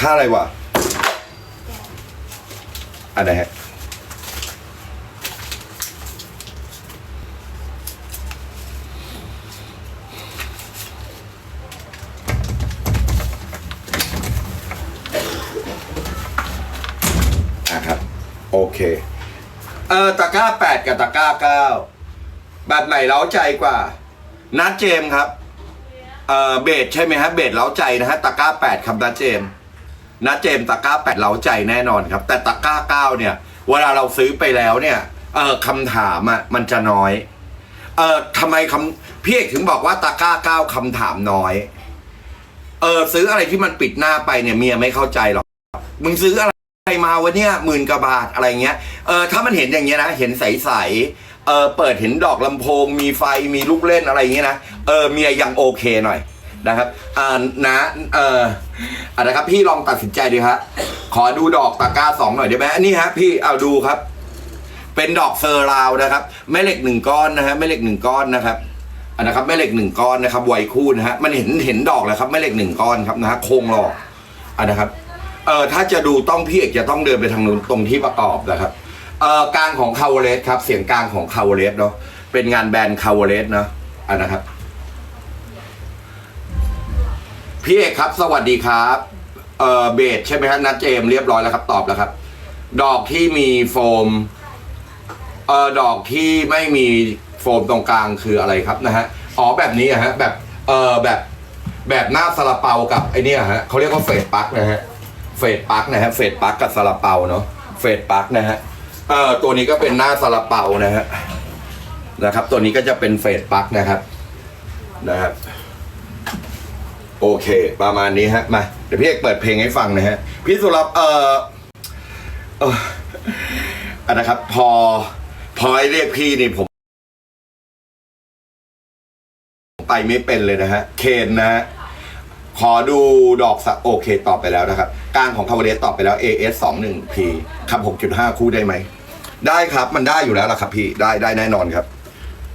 ค่าอะไรวะอะไรฮะ อะครับ โอเค เออตะกร้าแปดกับตะกร้าเก้าแบบไหนเล้าใจกว่า นัดเจมส์ครับ เออเบสใช่ไหมฮะ เบสเล้าใจนะฮะ ตะกร้าแปดครับนัดเจมส์ นัดเจมตะก้าแปดเล้าใจแน่นอนครับ แต่ตะก้าเก้าเนี่ย เวลาเราซื้อไปแล้วเนี่ยเออคำถามอะมันจะน้อยเออทำไมคำพี่เอกถึงบอกว่าตะก้าเก้าคำถามน้อยเออซื้ออะไรที่มันปิดหน้าไปเนี่ยเมียไม่เข้าใจหรอกมึงซื้ออะไรมาวะเนี่ยหมื่นกว่าบาทอะไรเงี้ยเออถ้ามันเห็นอย่างเงี้ยนะเห็นใสๆเออเปิดเห็นดอกลำโพง มีไฟมีลูกเล่นอะไรเงี้ยนะเออเมียยังโอเคหน่อยนะครับอ่านะเออ อะนะครับพี่ลองตัดสินใจดูฮะขอดูดอกตะกร้าสองหน่อยได้ไหมนนี้ฮะพี่เอาดูครับ เป็นดอกเซอร์ราวนะครับ แม่เหล็กหนึ่งก้อนนะฮะแม่เหล็กหนึ่งก้อนนะครับอันนะครับแม่เหล็กหนึ่งก้อนนะครับไวคู่นะฮะมันเห็นเห็นดอกแล้วครับแม่เหล็กหนึ่งก้อนครับนะฮะโครงหลอกอันนะครับเออถ้าจะดูต้องพี่เอกจะต้องเดินไปทางนู้นตรงที่ประกอบนะครับเออกลางของคาวเลสครับเสียงกลางของคาวเลสเนาะเป็นงานแบรนด์คาวเลสเนาะอันนะครับ พี่เอกครับ สวัสดีครับเออเบสใช่ไหมครับนัดเจมเรียบร้อยแล้วครับ ตอบแล้วครับ ดอกที่มีโฟมเออดอกที่ไม่มีโฟมตรงกลางคืออะไรครับนะฮะอ๋อแบบนี้อะฮะแบบเออแบบแบบหน้าซาลาเปากับไอเนี่ยฮะเขาเรียกว่าเฟดปักนะฮะเฟดปักนะฮะเฟดปักกับซาลาเปาเนาะเฟดปักนะฮะเอ่อตัวนี้ก็เป็นหน้าซาลาเปานะฮะนะครับ ตัวนี้ก็จะเป็นเฟดปักนะครับนะครับ โอเค ประมาณนี้ฮะมาเดี๋ยวพี่เอกเปิดเพลงให้ฟังนะฮะ พี่สุรับเอ่อเอ่ออันนะครับ พอ พอให้เรียกพี่นี่ผม ไปไม่เป็นเลยนะฮะ เคนนะฮะขอดูดอกสักโอเคตอบไปแล้วนะครับกลางของคาวเดสตอบไปแล้ว AS 2 1 P ครับ 6.5 คู่ได้ไหม ได้ครับมันได้อยู่แล้วล่ะครับพี่ได้ได้แน่นอนครับ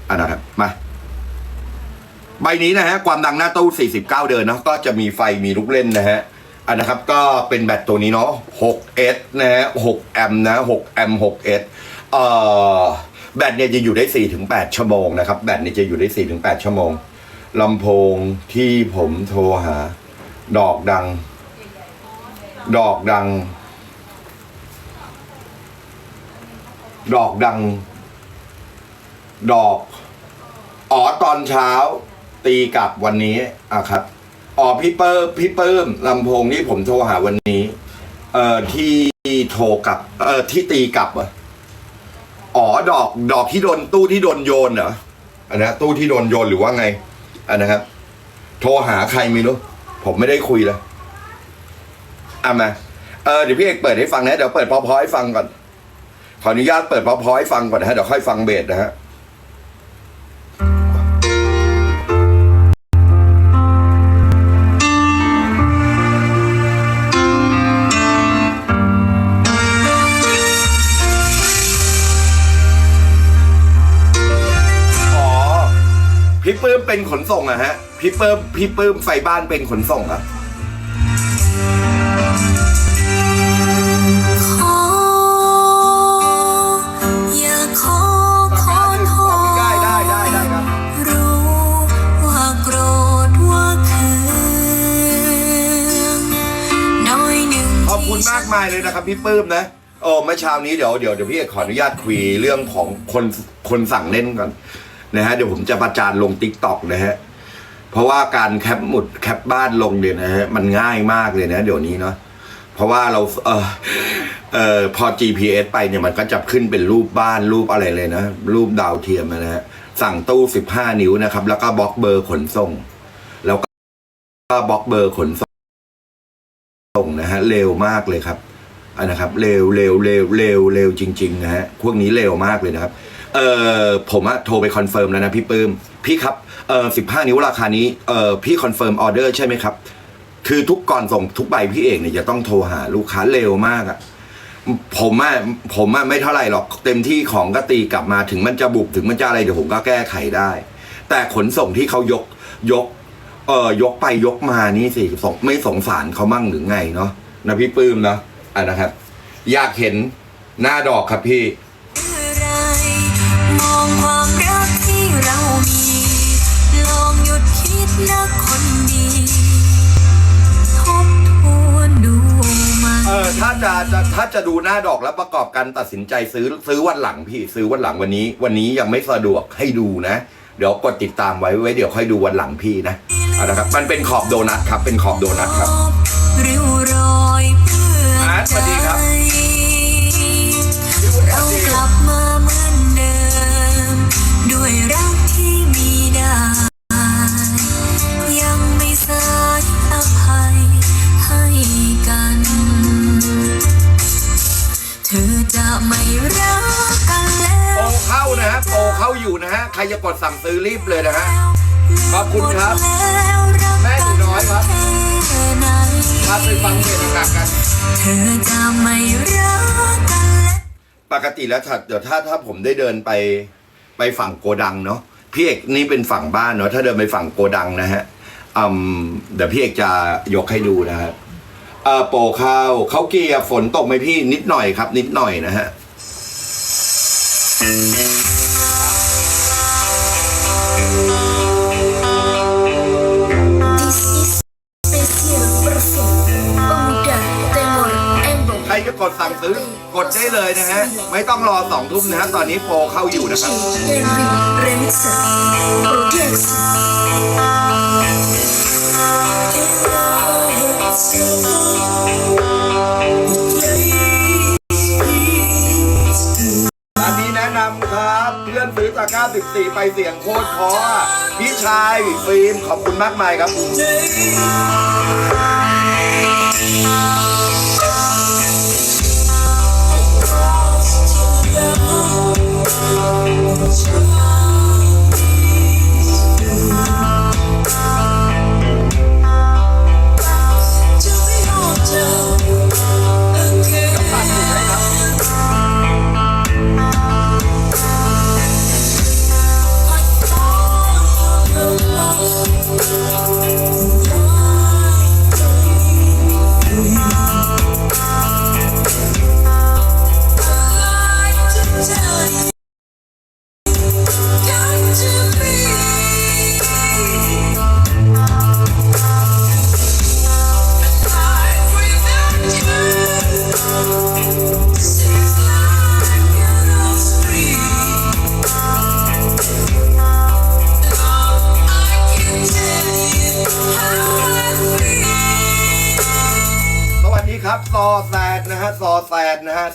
อันนะครับมา ใบนี้นะฮะความดังหน้าตู้ 49 เดินเนาะก็จะมีไฟมีลูกเล่นนะฮะอันนะครับก็เป็นแบตตัวนี้เนาะ 6S นะฮะ 6 แอมนะ 6 แอม 6S เอ่อแบตเนี่ยจะอยู่ได้ 4-8 ชั่วโมงนะครับ แบตเนี่ยจะอยู่ได้ 4-8 ชั่วโมงลำโพงที่ผมโทรหา ดอกดัง ดอกดัง ดอกดัง ดอก อ๋อตอนเช้า ตีกลับวันนี้อะครับอ๋อพี่เปิ้มพี่เปิ้มลำโพงที่ผมโทรหาวันนี้เอ่อที่โทรกลับเอ่อที่ตีกลับอ๋อดอกดอกที่โดนตู้ที่โดนโยนเหรออันนะตู้ที่โดนโยนหรือว่าไงอันนะครับ โทรหาใครไม่รู้ผมไม่ได้คุยเลยอะมาเออเดี๋ยวพี่เอกเปิดให้ฟังนะเดี๋ยวเปิดพอๆให้ฟังก่อนขออนุญาตเปิดพอๆให้ฟังก่อนนะฮะเดี๋ยวค่อยฟังเบสนะฮะ ปื้มเป็นขนส่งอะฮะ พี่ปื้มพี่ปื้มไฟบ้านเป็นขนส่งอะขออย่าขอครับขอบคุณมากมายเลยนะครับพี่ปื้มนะโอ้เมื่อเช้านี้เดี๋ยวเดี๋ยวเดี๋ยวพี่เอกขออนุญาตคุยเรื่องของคนคนสั่งเล่นก่อน นะฮะเดี๋ยวผมจะประจานลงติ๊กต็อกนะฮะเพราะว่าการแคปหมุดแคปบ้านลงเนี่ยนะฮะมันง่ายมากเลยนะ เดี๋ยวนี้เนาะเพราะว่าเราเออเออพอ GPS ไปเนี่ยมันก็จะขึ้นเป็นรูปบ้านรูปอะไรเลยนะ รูปดาวเทียมนะฮะสั่งตู้15นิ้วนะครับ แล้วก็บล็อกเบอร์ขนส่ง แล้วก็บล็อกเบอร์ขนส่งส่งนะฮะเร็วมากเลยครับอันนะครับเร็วเร็วเร็วเร็วเร็วจริงๆนะฮะพวกนี้เร็วมากเลยนะครับ เออผมอะโทรไปคอนเฟิร์มแล้วนะพี่ปื้มพี่ครับเออสิบห้านิ้วราคานี้เออพี่คอนเฟิร์มออเดอร์ใช่ไหมครับ คือทุกก่อนส่งทุกใบพี่เอกเนี่ยจะต้องโทรหาลูกค้าเร็วมากอะผมอะผมอะไม่เท่าไหร่หรอกเต็มที่ของก็ตีกลับมาถึงมันจะบุบถึงมันจะอะไรเดี๋ยวผมก็แก้ไขได้ แต่ขนส่งที่เขายกยกเออยกไปยกมานี่สิสงไม่สงสารเขามั่งหรือไงเนาะนะพี่ปื้มเนาะอะนะครับ อยากเห็นหน้าดอกครับพี่ เรามี ลองหยุดคิดนะคนดีทบทวนดูมันเออถ้าจะจะถ้าจะดูหน้าดอกแล้วประกอบกันตัดสินใจซื้อซื้อวันหลังพี่ซื้อวันหลังวันนี้ วันนี้ยังไม่สะดวกให้ดูนะ เดี๋ยวกดติดตามไว้ไว้เดี๋ยวค่อยดูวันหลังพี่นะเอานะครับ มันเป็นขอบโดนัทครับ เป็นขอบโดนัทครับ ริ้วรอยเพื่อ อาร์ตสใจวัสดี ไม่รักกันแล้โปรวเข้านะฮะโปรเข้าอยู่นะฮะ ใครจะกดสั่งซื้อรีบเลยนะฮะ ขอบคุณครับ แม่หนูน้อยครับมาไปฟังเพลงหนักกัน เธอจะไม่รักกันแล้วปกติแล้วถ้าเดี๋ยวถ้าถ้าผมได้เดินไปไปฝั่งโกดังเนาะพี่เอกนี่เป็นฝั่งบ้านเนาะถ้าเดินไปฝั่งโกดังนะฮะอืมเดี๋ยวพี่เอกจะยกให้ดูนะครับ เออโปรข้าวเขาเกียร์ฝนตกไหมพี่นิดหน่อยครับ นิดหน่อยนะฮะใครจะกดสั่งซื้อกดได้เลยนะฮะ ไม่ต้องรอสองทุ่มนะฮะ ตอนนี้โปรเข้าอยู่นะครับ Remixer Production ร้านนี้แนะนำครับ เพื่อนซื้อตะกร้า14 ไปเสียงโคตรเพอพี่ชายฟิล์มขอบคุณมากมายครับส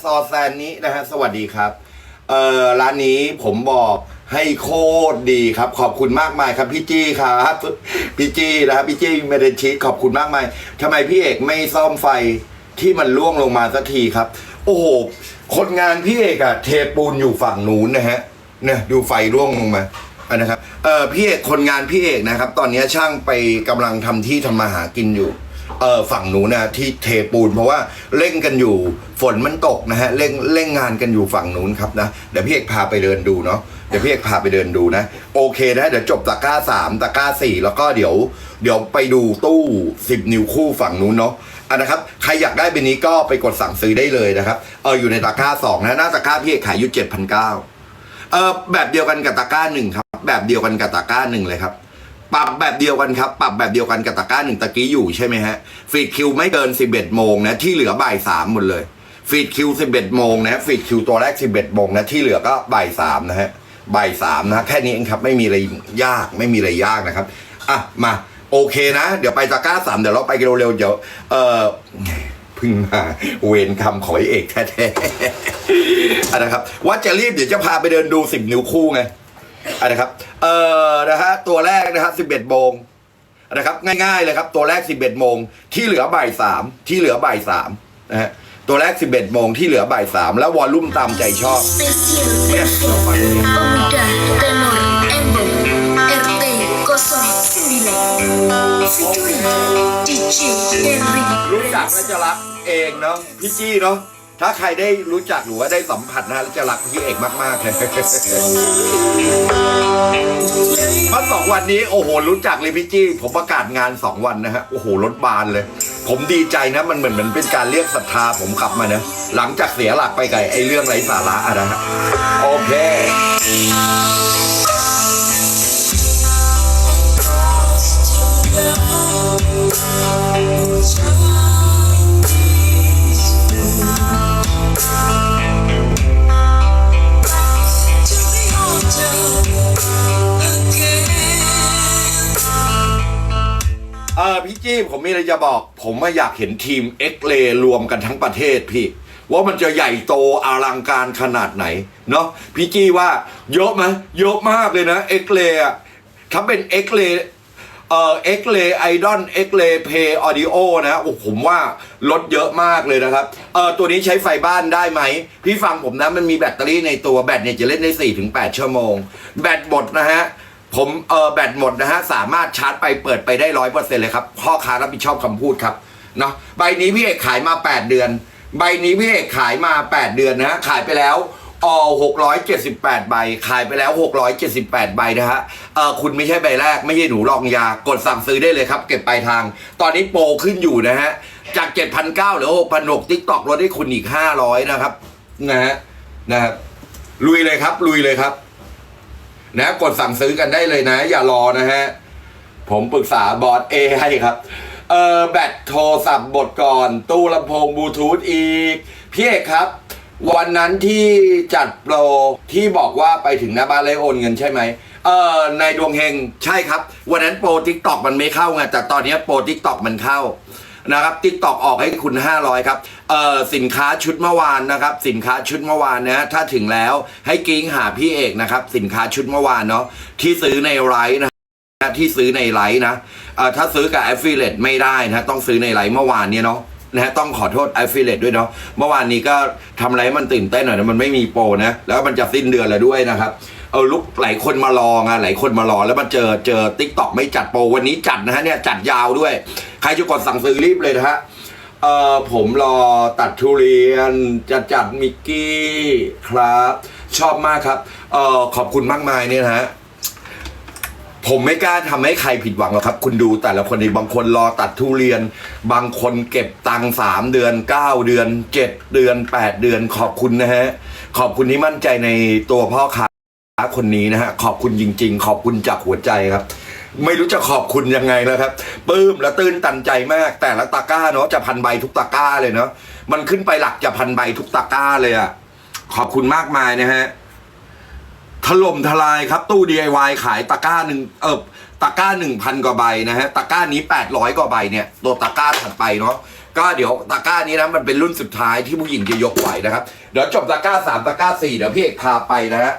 ซอแซนนี้นะฮะสวัสดีครับเอ่อร้านนี้ผมบอกให้โคตรดีครับ ขอบคุณมากมายครับพี่จี้ครับพี่จี้นะครับพี่จี้เมเดนชีขอบคุณมากมายทำไมพี่เอกไม่ซ่อมไฟที่มันล่วงลงมาสักทีครับ โอ้โหคนงานพี่เอกอะเทปูนอยู่ฝั่งนู้นนะฮะเนี่ยดูไฟร่วงลงมาอันนะครับเออพี่เอกคนงานพี่เอกนะครับ ตอนนี้ช่างไปกำลังทำที่ทำมาหากินอยู่ เออฝั่งนู้นนะที่เทปูนเพราะว่าเร่งกันอยู่ฝนมันตกนะฮะเร่งเร่งงานกันอยู่ฝั่งนู้นครับนะเดี๋ยวพี่เอกพาไปเดินดูเนาะเดี๋ยวพี่เอกพาไปเดินดูนะ โอเคนะเดี๋ยวจบตะกร้าสามตะกร้าสี่แล้วก็เดี๋ยว เดี๋ยวไปดูตู้สิบนิ้วคู่ฝั่งนู้นเนาะอันนะครับใครอยากได้เป็นนี้ก็ไปกดสั่งซื้อได้เลยนะครับเอออยู่ในตะกร้าสองนะหน้าตะกร้าพี่เอกขายอยู่เจ็ดพันเก้าเออแบบเดียวกันกับตะกร้าหนึ่งครับ แบบเดียวกันกับตะกร้าหนึ่งเลยครับ ปรับแบบเดียวกันครับ ปรับแบบเดียวกันกับตะกร้าหนึ่งตะกี้อยู่ใช่ไหมฮะฟีดคิวไม่เกิน 11 โมงนะที่เหลือบ่ายสามหมดเลยฟีดคิว 11 โมงนะฟีดคิวตัวแรก 11 โมงนะที่เหลือก็บ่ายสามนะฮะบ่ายสามนะแค่นี้เองครับไม่มีอะไรยากไม่มีอะไรยากนะครับอะมาโอเคนะ เดี๋ยวไปตะกร้าสามเดี๋ยวเราไปกันเร็วๆเดี๋ยวเออเพึ่งมาเวรคำของไอเอกแท้ๆนนะครับว่าจะรีบเดี๋ยวจะพาไปเดินดูสิบนิ้วคู่ไง อันนะครับ เอ่อนะฮะตัวแรกนะครับสิบเอ็ดโมงนะครับง่ายๆเลยครับ ตัวแรกสิบเอ็ดโมงที่เหลือบ่ายสามที่เหลือบ่ายสามนะฮะตัวแรกสิบเอ็ดโมงที่เหลือบ่ายสามแล้ววอลลุ่มตามใจชอบ Special เนี่ย perfume เราฟังเนี่ย pemuda Temor Embong RT 09 featuring DJ Henry รู้จักและจะรักเองเนาะพี่จี้เนาะ ถ้าใครได้รู้จักหรือว่าได้สัมผัสนะจะรักพี่เอกมากๆเลยเมื่อสองวันนี้โอ้โหรู้จักเลยพี่จี้ผมประกาศงานสองวันนะฮะโอ้โหรถบานเลย ผมดีใจนะมันเหมือนเหมือนเป็นการเรียกศรัทธาผมกลับมานะหลังจากเสียหลักไปไกับไอ้เรื่องไร้สาระอะนะฮะโอเค ผมมีอะไรจะบอก ผมว่อยากเห็นทีมเอ็กเลรวมกันทั้งประเทศพี่ ว่ามันจะใหญ่โตอลังการขนาดไหน เนาะพี่จี้ว่าเยอะไหมเยอะมากเลยนะเอ็กเลถ้าเป็นเอ็กเลเอ่อเอ็กเลไอดอลเอ็กเลเพย์ออดิโอนะโอ้ผมว่าลดเยอะมากเลยนะครับเอ่อตัวนี้ใช้ไฟบ้านได้ไหม พี่ฟังผมนะ มันมีแบตเตอรี่ในตัวแบตเนี่ยจะเล่นได้ 4-8 ชั่วโมง แบตหมดนะฮะ ผมเออแบตหมดนะฮะ สามารถชาร์จไปเปิดไปได้ร้อยเปอร์เซ็นต์เลยครับพ่อค้ารับผิดชอบคำพูดครับเนาะใบนี้พี่เอกขายมา 8 เดือน ใบนี้พี่เอกขายมา 8 เดือนนะฮะขายไปแล้วออ678 ใบ ขายไปแล้ว 678 ใบนะฮะเออคุณไม่ใช่ใบแรก ไม่ใช่หนูลองยากดสั่งซื้อได้เลยครับ เก็บปลายทาง ตอนนี้โปรขึ้นอยู่นะฮะ จาก 7,900หรือ6,600ติ๊กตอกลดให้คุณอีก 500 นะครับนะฮะนะครับลุยเลยครับลุยเลยครับ นะกดสั่งซื้อกันได้เลยนะ อย่ารอนะฮะ ผมปรึกษาบอร์ดเอให้ครับเออแบตโทรศัพท์บทก่อน ตู้ลำโพงบลูทูธอีก พี่เอกครับ วันนั้นที่จัดโปรที่บอกว่าไปถึงหน้าบ้านเลยโอนเงินใช่ไหมเออในดวงเฮงใช่ครับ วันนั้นโปรทิกตอกมันไม่เข้าไงแต่ตอนนี้โปรทิกตอกมันเข้า นะครับติ๊กตอกออกให้คุณ 500 ครับเอ่อสินค้าชุดเมื่อวานนะครับ สินค้าชุดเมื่อวานนะถ้าถึงแล้วให้กิ้งหาพี่เอกนะครับ สินค้าชุดเมื่อวานเนาะที่ซื้อในไลน์นะที่ซื้อในไลน์นะเอ่อถ้าซื้อกับ affiliate ไม่ได้นะต้องซื้อในไลน์เมื่อวานเนี้เนาะนะฮะต้องขอโทษ affiliate ด้วยเนาะเมื่อวานนี้ก็ทำไรมันตื่นเต้นหน่อยนะมันไม่มีโปรนะแล้วมันจะสิ้นเดือนแล้วด้วยนะครับ ออลุกหลายคนมารอไงหลายคนมารอแล้วมาเจอเจอติ๊กต็อกไม่จัดโปรวันนี้จัดนะฮะเนี่ยจัดยาวด้วย ใครจะกดสั่งซื้อรีบเลยนะฮะเออผมรอตัดทุเรียนจะจัดมิกกี้ครับ ชอบมากครับเออขอบคุณมากมายเนี่ยนะฮะผมไม่กล้าทำให้ใครผิดหวังหรอกครับ คุณดูแต่ละคนดีบางคนรอตัดทุเรียน บางคนเก็บตังค์สามเดือนเก้าเดือนเจ็ดเดือนแปดเดือน ขอบคุณนะฮะ ขอบคุณที่มั่นใจในตัวพ่อค้า คนนี้นะฮะขอบคุณจริง ๆ ขอบคุณจากหัวใจครับ ไม่รู้จะขอบคุณยังไงแล้วครับปลื้มและตื้นตันใจมาก แต่ละตะกร้าเนาะจะพันใบทุกตะกร้าเลยเนาะมันขึ้นไปหลักจะพันใบทุกตะกร้าเลยอะขอบคุณมากมายนะฮะถล่มทลายครับ ตู้ DIY ขายตะกร้าหนึ่งเออตะกร้าหนึ่งพันกว่าใบนะฮะตะกร้านี้แปดร้อยกว่าใบเนี่ยตัวตะกร้าถัดไปเนาะก็เดี๋ยวตะกร้านี้นะมันเป็นรุ่นสุดท้ายที่ผู้หญิงจะยกไหวนะครับเดี๋ยวจบตะกร้าสามตะกร้าสี่เดี๋ยวพี่เอกพาไปนะฮะ